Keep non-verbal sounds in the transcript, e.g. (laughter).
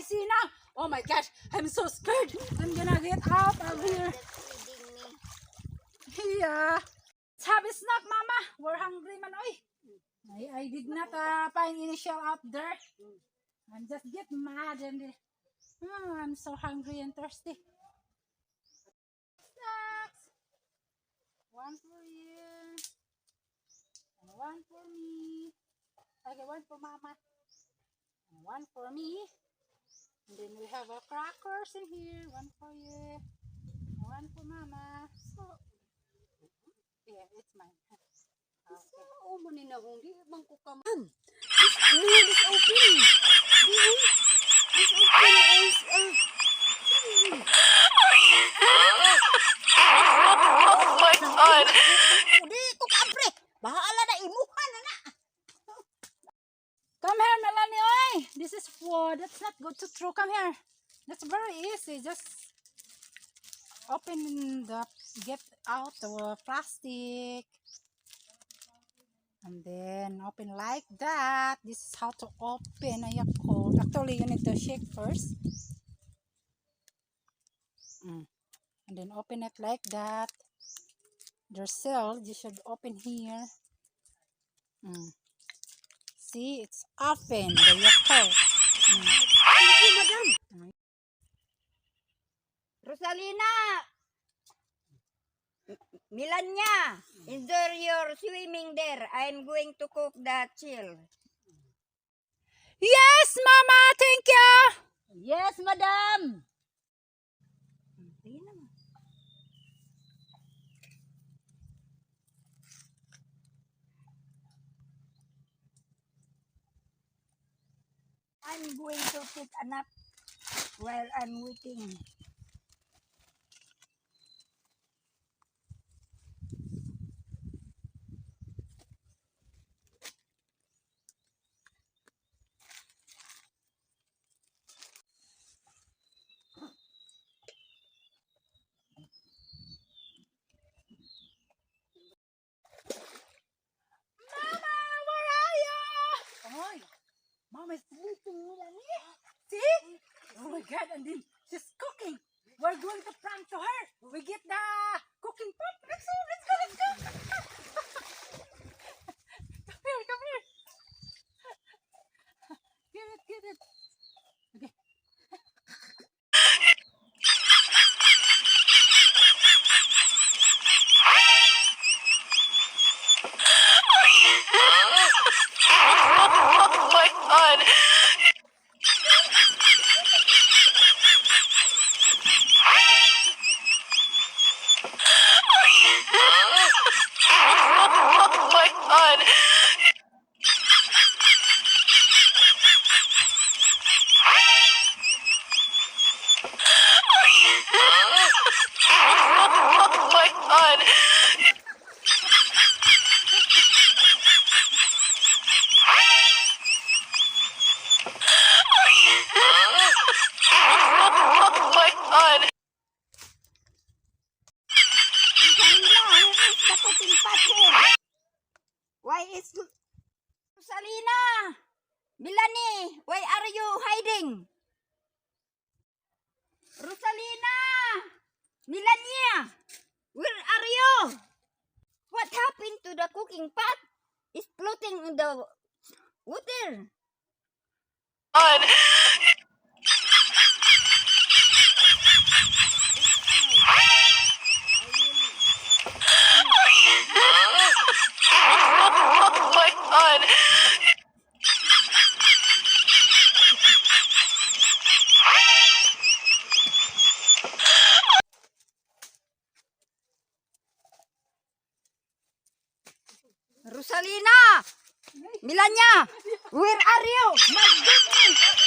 see now. Oh my gosh, I'm so scared. I'm gonna get out of here. Yeah. Sabi snack, mama. We're hungry man, oy. I, I did not uh, find any shell out there. I'm just get mad and uh, oh, I'm so hungry and thirsty. Snacks. One for you. And one for me. Okay, one for mama. And one for me. Then we have a crackers in here. One for you. One for mama. So, yeah, it's mine. Okay. Oo, maninahong. Di bang ko ka man. This, this open. For. That's not good to throw. Come here. That's very easy. Just open the get out the plastic, and then open like that. This is how to open a Yakult. Actually, you need to shake first, Mm. and then open it like that. There's cell. You should open here. Mm. See, it's open the Yakult. Thank you, madam. Rosalina! Milanya, enjoy your swimming there. I'm going to cook the chill. Yes, Mama. Thank you. Yes, madam. I'm going to take a nap while I'm waiting. Oh and then she's cooking. We're going to prank to her. We get the cooking pot. Let's go, let's go, let's go. (laughs) come here, come here. (laughs) Get it, get it. (laughs) Oh my god. on. oh my god. Why is Salina? Milani, why are you hiding? Rosalina! Cooking pot? It's floating in the water. God. Oh my god. Rosalina! Milania! Where are you? My goodness!